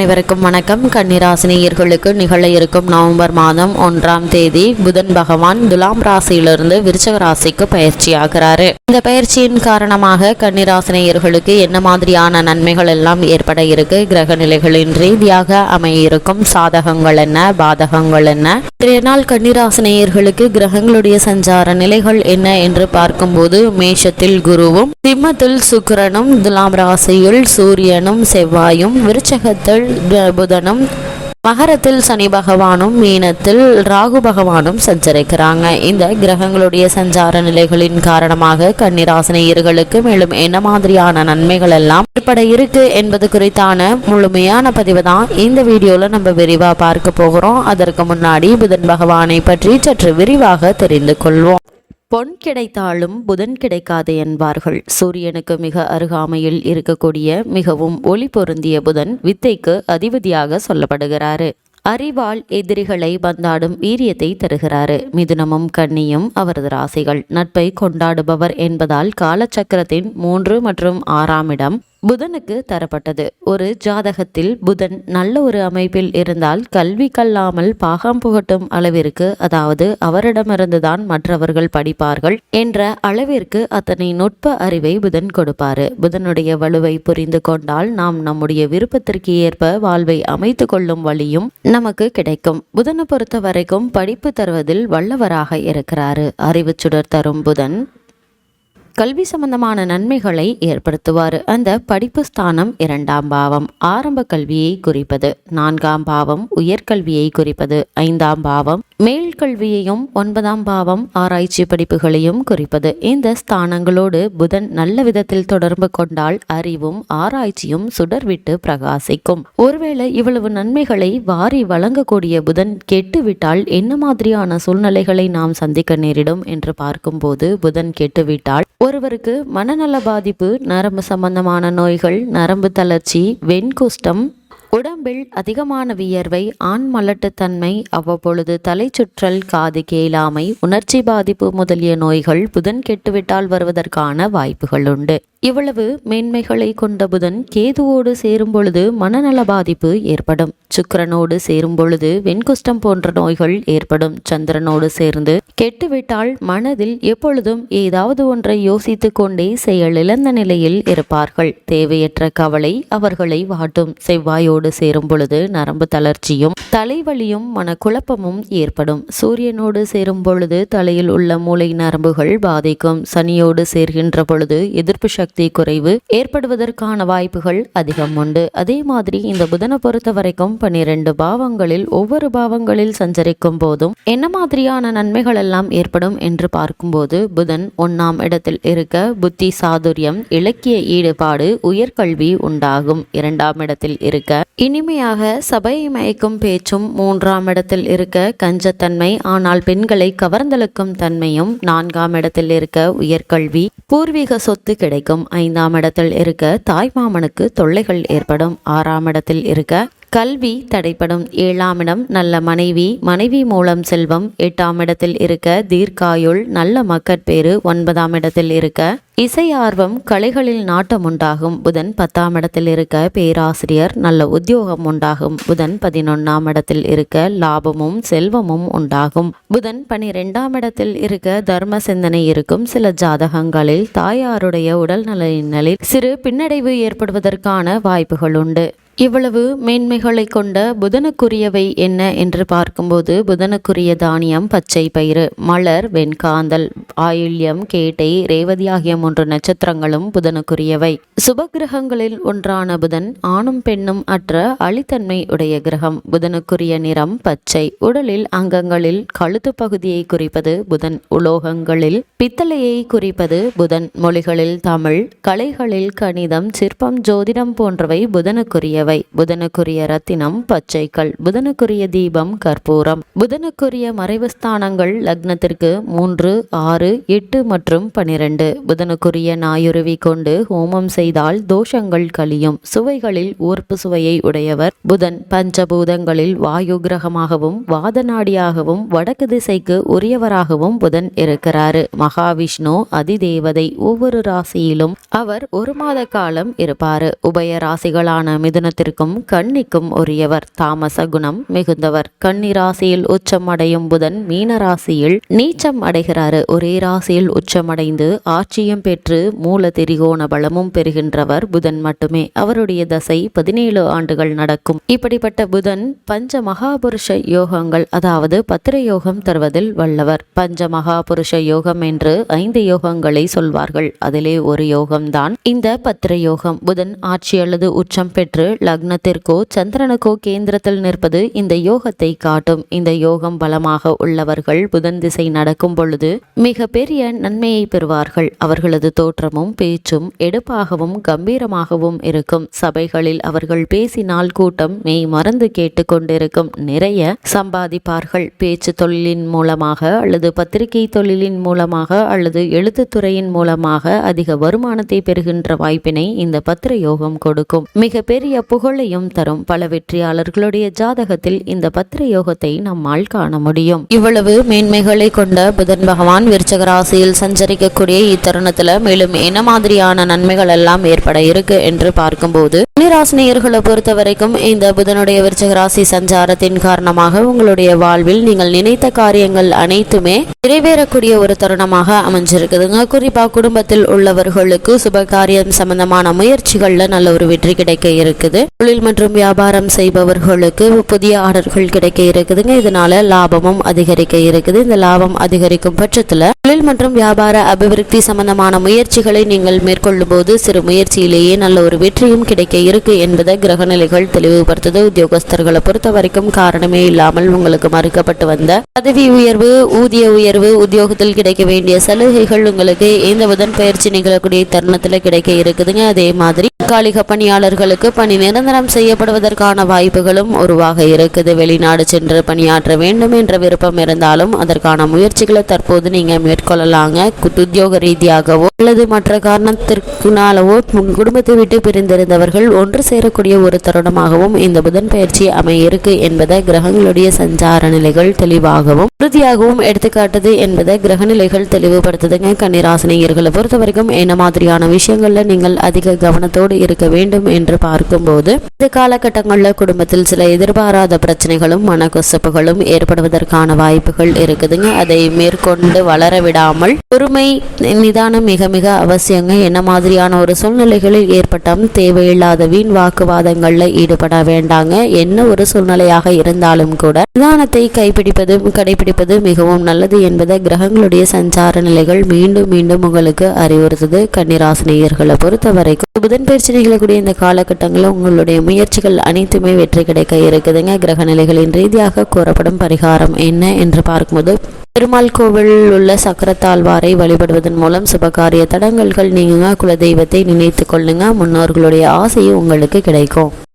அனைவருக்கும் வணக்கம். கன்னிராசினியர்களுக்கு நிகழ இருக்கும் நவம்பர் மாதம் ஒன்றாம் தேதி புதன் பகவான் துலாம் ராசியிலிருந்து விருச்சக ராசிக்கு பயிற்சியாகிறாரு இந்த பயிற்சியின் காரணமாக கன்னிராசினியர்களுக்கு என்ன மாதிரியான நன்மைகள் எல்லாம் ஏற்பட இருக்கு? கிரக நிலைகளின் ரீதியாக அமையிருக்கும் சாதகங்கள் என்ன? பாதகங்கள் என்ன? இன்றைய நாள் கன்னிராசினியர்களுக்கு கிரகங்களுடைய சஞ்சார நிலைகள் என்ன என்று பார்க்கும்போது மேஷத்தில் குருவும் சிம்மத்தில் சுக்கரனும் துலாம் ராசியில் சூரியனும் செவ்வாயும் விருச்சகத்தில் புதனும் மகரத்தில் சனி பகவானும் மீனத்தில் ராகு பகவானும் சஞ்சரிக்கிறாங்க. இந்த கிரகங்களுடைய சஞ்சார நிலைகளின் காரணமாக கன்னிராசனையர்களுக்கு மேலும் என்ன மாதிரியான நன்மைகள் எல்லாம் ஏற்பட இருக்கு என்பது குறித்தான முழுமையான பதிவு தான் இந்த வீடியோல நம்ம விரிவா பார்க்க போகிறோம். அதற்கு முன்னாடி புதன் பகவானை பற்றி சற்று விரிவாக தெரிந்து கொள்வோம். பொன் கிடைத்தாலும் புதன் கிடைக்காது என்பார்கள். சூரியனுக்கு மிக அருகாமையில் இருக்கக்கூடிய மிகவும் ஒளி பொருந்திய புதன் வித்தைக்கு அதிபதியாக சொல்லப்படுகிறாரு. அறிவால் எதிரிகளை பந்தாடும் வீரியத்தை தருகிறாரு. மிதுனமும் கன்னியும் அவரது ராசிகள். நட்பை கொண்டாடுபவர் என்பதால் காலச்சக்கரத்தின் மூன்று மற்றும் ஆறாம் இடம் புதனுக்கு தரப்பட்டது. ஒரு ஜாதகத்தில் புதன் நல்ல ஒரு அமைப்பில் இருந்தால் கல்வி கல்லாமல் பாகம் புகட்டும் அளவிற்கு அதாவது அவரிடமிருந்துதான் மற்றவர்கள் படிப்பார்கள் என்ற அளவிற்கு அத்தனை நுட்ப அறிவை புதன் கொடுப்பாரு. புதனுடைய வலுவை புரிந்து கொண்டால் நாம் நம்முடைய விருப்பத்திற்கு ஏற்ப வாழ்வை அமைத்து கொள்ளும் வழியும் நமக்கு கிடைக்கும். புதனை பொறுத்த வரைக்கும் படிப்பு தருவதில் வல்லவராக இருக்கிறாரு. அறிவு சுடர் தரும் புதன் கல்வி சம்பந்தமான நன்மைகளை ஏற்படுத்துவார். அந்த படிப்பு ஸ்தானம் இரண்டாம் பாவம். ஆரம்ப கல்வியை குறிப்பது. நான்காம் பாவம் உயர்கல்வியை குறிப்பது. ஐந்தாம் பாவம் மேல் கல்வியையும் ஒன்பதாம் பாவம் ஆராய்ச்சி படிப்புகளையும் குறிப்பது. இந்த ஸ்தானங்களோடு புதன் நல்ல விதத்தில் தொடர்பு கொண்டால் அறிவும் ஆராய்ச்சியும் சுடர்விட்டு பிரகாசிக்கும். ஒருவேளை இவ்வளவு நன்மைகளை வாரி வழங்கக்கூடிய புதன் கெட்டுவிட்டால் என்ன மாதிரியான சூழ்நிலைகளை நாம் சந்திக்க நேரிடும் என்று பார்க்கும்போது புதன் கெட்டுவிட்டால் ஒருவருக்கு மனநல பாதிப்பு நரம்பு சம்பந்தமான நோய்கள் நரம்பு தளர்ச்சி வெண்குஷ்டம் உடம்பில் அதிகமான வியர்வை ஆண் மலட்டுத்தன்மை அவ்வப்பொழுது தலை சுற்றல் காது கேளாமை உணர்ச்சி பாதிப்பு முதலிய நோய்கள் புதன் கெட்டுவிட்டால் வருவதற்கான வாய்ப்புகள் உண்டு. இவ்வளவு மேன்மைகளை கொண்ட புதன் கேதுவோடு சேரும் பொழுது மனநல பாதிப்பு ஏற்படும். சுக்கிரனோடு சேரும் பொழுது வெண்குஷ்டம் போன்ற நோய்கள் ஏற்படும். சந்திரனோடு சேர்ந்து கெட்டுவிட்டால் மனதில் எப்பொழுதும் ஏதாவது ஒன்றை யோசித்து கொண்டே செயலிழந்த நிலையில் இருப்பார்கள். தேவையற்ற கவலை அவர்களை வாட்டும். செவ்வாயோடு சேரும் பொழுது நரம்பு தளர்ச்சியும் தலைவலியும் மனக்குழப்பமும் ஏற்படும். சூரியனோடு சேரும் பொழுது தலையில் உள்ள மூளை நரம்புகள் பாதிக்கும். சனியோடு சேர்கின்ற பொழுது எதிர்ப்பு சக்தி குறைவு ஏற்படுவதற்கான வாய்ப்புகள் அதிகம் உண்டு. அதே மாதிரி இந்த புதனை பொறுத்த வரைக்கும் பன்னிரண்டு பாவங்களில் ஒவ்வொரு பாவங்களில் சஞ்சரிக்கும் போதும் என்ன மாதிரியான நன்மைகள் எல்லாம் ஏற்படும் என்று பார்க்கும்போது புதன் ஒன்னாம் இடத்தில் இருக்க புத்தி சாதுரியம் இலக்கிய ஈடுபாடு உயர்கல்வி உண்டாகும். இரண்டாம் இடத்தில் இருக்க இனி இனிமையாக சபையை மயக்கும் பேச்சும் மூன்றாம் இடத்தில் இருக்க கஞ்சத்தன்மை ஆனால் பெண்களை கவர்ந்தெழுக்கும் தன்மையும் நான்காம் இடத்தில் இருக்க உயர்கல்வி பூர்வீக சொத்து கிடைக்கும். ஐந்தாம் இடத்தில் இருக்க தாய்மாமனுக்கு தொல்லைகள் ஏற்படும். ஆறாம் இடத்தில் இருக்க கல்வி தடைப்படும் ஏழாம் இடம் நல்ல மனைவி. மனைவி மூலம் செல்வம். எட்டாம் இடத்தில் இருக்க தீர்க்காயுள் நல்ல மக்கட்பேறு ஒன்பதாம் இடத்தில் இருக்க இசை ஆர்வம் கலைகளில் நாட்டம் உண்டாகும். புதன் பத்தாம் இடத்தில் இருக்க பேராசிரியர் நல்ல உத்தியோகம் உண்டாகும். புதன் பதினொன்னாம் இடத்தில் இருக்க லாபமும் செல்வமும் உண்டாகும். புதன் பனிரெண்டாம் இடத்தில் இருக்க தர்ம சிந்தனை இருக்கும். சில ஜாதகங்களில் தாயாருடைய உடல்நலினில் சிறு பின்னடைவு ஏற்படுவதற்கான வாய்ப்புகள் உண்டு. இவ்வளவு மேன்மைகளை கொண்ட புதனுக்குரியவை என்ன என்று பார்க்கும்போது புதனுக்குரிய தானியம் பச்சை பயிறு மலர் வெண்காந்தல் ஆயுள்யம் கேட்டை ரேவதி ஆகிய மூன்று நட்சத்திரங்களும் புதனுக்குரியவை. சுபகிரகங்களில் ஒன்றான புதன் ஆணும் பெண்ணும் அற்ற அழித்தன்மை உடைய கிரகம். புதனுக்குரிய நிறம் பச்சை. உடலில் அங்கங்களில் கழுத்து பகுதியை குறிப்பது புதன் உலோகங்களில். பித்தளையை குறிப்பது புதன் மொழிகளில் தமிழ். கலைகளில் கணிதம் சிற்பம் ஜோதிடம் போன்றவை புதனுக்குரியவை. புதனுக்குரிய ரத்தினம் பச்சைக்கல். புதனுக்குரிய தீபம் கற்பூரம். புதனுக்குரிய மறைவுஸ்தானங்கள் லக்னத்திற்கு மூன்று ஆறு எட்டு மற்றும் பனிரெண்டு. புதனுக்குரிய நாயுருவி கொண்டு ஹோமம் செய்தால் தோஷங்கள் கழியும். சுவைகளில் ஊர்ப்பு சுவையை உடையவர். புதன் பஞ்சபூதங்களில் வாயு கிரகமாகவும் வாதநாடியாகவும் வடக்கு திசைக்கு உரியவராகவும் புதன் இருக்கிறாரு. மகாவிஷ்ணு அதிதேவதை ஒவ்வொரு ராசியிலும் அவர் ஒரு மாத காலம் இருப்பாரு. உபய ராசிகளான மிதுனத்தில் லக்னத்திற்கும் கன்னிக்கும் உரியவர். தாமச குணம் மிகுந்தவர். கன்னி ராசியில் உச்சம் அடையும் புதன் மீன ராசியில் நீச்சம் அடைகிறாரு. ஒரே ராசியில் உச்சமடைந்து ஆட்சியும் பெற்று மூல திரிகோண பலமும் பெறுகின்றவர் புதன் மட்டுமே. அவருடைய தசை பதினேழு ஆண்டுகள் நடக்கும். இப்படிப்பட்ட புதன் பஞ்ச மகாபுருஷ யோகங்கள் அதாவது பத்திர யோகம் தருவதில் வல்லவர். பஞ்ச மகாபுருஷ யோகம் என்று ஐந்து யோகங்களை சொல்வார்கள். அதிலே ஒரு யோகம்தான் இந்த பத்திர யோகம் புதன் ஆட்சி அல்லது உச்சம் பெற்று லக்னத்திற்கோ சந்திரனுக்கோ கேந்திரத்தில் நிற்பது இந்த யோகத்தை காட்டும். இந்த யோகம் பலமாக உள்ளவர்கள் புதன் திசை நடக்கும் பொழுது மிக பெரிய நன்மையை பெறுவார்கள். அவர்களது தோற்றமும் பேச்சும் எடுப்பாகவும் கம்பீரமாகவும் இருக்கும். சபைகளில் அவர்கள் பேசினால் கூட்டம் மெய் மறந்து கேட்டுக்கொண்டிருக்கும் நிறைய சம்பாதிப்பார்கள். பேச்சு தொழிலின் மூலமாக அல்லது பத்திரிகை தொழிலின் மூலமாக அல்லது எழுத்துத்துறையின் மூலமாக அதிக வருமானத்தை பெறுகின்ற வாய்ப்பினை இந்த பத்திர யோகம் கொடுக்கும். மிகப்பெரிய புகழையும் தரும் பல வெற்றியாளர்களுடைய ஜாதகத்தில் இந்த பத்திர யோகத்தை நம்மால் காண முடியும். இவ்வளவு மேன்மைகளை கொண்ட புதன் பகவான் விருச்சக ராசியில் சஞ்சரிக்கக்கூடிய இத்தருணத்துல மேலும் என்ன மாதிரியான நன்மைகள் எல்லாம் ஏற்பட இருக்கு என்று பார்க்கும்போது ராசினியர்களை பொறுத்த வரைக்கும் இந்த புதனுடைய விருச்சக ராசி சஞ்சாரத்தின் காரணமாக உங்களுடைய வாழ்வில் நீங்கள் நினைத்த காரியங்கள் அனைத்துமே நிறைவேறக்கூடிய ஒரு தருணமாக அமைஞ்சிருக்குதுங்க. குறிப்பா குடும்பத்தில் உள்ளவர்களுக்கு சுப காரியம் சம்பந்தமான முயற்சிகள்ல நல்ல ஒரு வெற்றி கிடைக்க இருக்குது. தொழில் மற்றும் வியாபாரம் செய்பவர்களுக்கு புதிய ஆர்டர்கள் கிடைக்க இருக்குதுங்க. இதனால லாபமும் அதிகரிக்க இருக்குது. இந்த லாபம் அதிகரிக்கும் பட்சத்துல தொழில் மற்றும் வியாபார அபிவிருத்தி சம்பந்தமான முயற்சிகளை நீங்கள் மேற்கொள்ளும் போது சிறு முயற்சியிலேயே நல்ல ஒரு வெற்றியும் கிடைக்க இருக்கு என்பதை கிரகநிலைகள் தெளிவுபடுத்துது. உத்தியோகஸ்தர்களை பொறுத்த வரைக்கும் காரணமே இல்லாமல் உங்களுக்கு மறுக்கப்பட்டு வந்த பதவி உயர்வு ஊதிய உயர்வு உத்தியோகத்தில் கிடைக்க வேண்டிய சலுகைகள் உங்களுக்கு இந்த புதன் பயிற்சி நிகழக்கூடிய தருணத்துல கிடைக்க இருக்குதுங்க. அதே மாதிரி தற்காலிக பணியாளர்களுக்கு பணி நிரந்தரம் செய்யப்படுவதற்கான வாய்ப்புகளும் உருவாக இருக்குது. வெளிநாடு சென்று பணியாற்ற வேண்டும் என்ற விருப்பம் இருந்தாலும் அதற்கான முயற்சிகளை தற்போது நீங்க மேற்கொள்ளலாங்க. உத்தியோக ரீதியாகவோ அல்லது மற்ற காரணத்திற்குனாலவோ உன் குடும்பத்தை விட்டு பிரிந்திருந்தவர்கள் ஒன்று சேரக்கூடிய ஒரு தருணமாகவும் இந்த புதன் பயிற்சி அமைய இருக்கு என்பதை கிரகங்களுடைய சஞ்சார நிலைகள் தெளிவாகவும் உறுதியாகவும் எடுத்துக்காட்டுது என்பதை கிரகநிலைகள் தெளிவுபடுத்துதுங்க. கன்னிராசினியர்களை பொறுத்த வரைக்கும் என்ன மாதிரியான விஷயங்கள்ல நீங்கள் அதிக கவனத்தோடு இருக்க வேண்டும் என்று பார்க்கும்போது இந்த காலகட்டங்களில் குடும்பத்தில் சில எதிர்பாராத பிரச்சனைகளும் மனக்கொசப்புகளும் ஏற்படுவதற்கான வாய்ப்புகள் இருக்குதுங்க. அதை மேற்கொண்டு வளர விடாமல் பொறுமை நிதானம் மிக மிக அவசியங்க. என்ன மாதிரியான ஒரு சூழ்நிலைகளில் ஏற்பட்டாலும் தேவையில்லாத வீண் வாக்குவாதங்கள்ல ஈடுபட வேண்டாங்க. என்ன ஒரு சூழ்நிலையாக இருந்தாலும் கூட நிதானத்தை கைப்பிடிப்பது கடைபிடிப்பது மிகவும் நல்லது என்பதை கிரகங்களுடைய சஞ்சார நிலைகள் மீண்டும் மீண்டும் உங்களுக்கு அறிவுறுத்துது கன்னிராசினியர்களை பொறுத்த வரைக்கும் புதன் பயிற்சி நிகழக்கூடிய இந்த காலகட்டங்களில் உங்களுடைய முயற்சிகள் அனைத்துமே வெற்றி கிடைக்க இருக்குதுங்க. கிரக நிலைகளின் ரீதியாக கூறப்படும் பரிகாரம் என்ன என்று பார்க்கும்போது பெருமாள் கோவிலில் உள்ள சக்கரத்தாழ்வாரை வழிபடுவதன் மூலம் சுபகாரிய தடங்கல்கள் நீங்க குலதெய்வத்தை நினைத்து கொள்ளுங்க. முன்னோர்களுடைய ஆசையும் உங்களுக்கு கிடைக்கும்.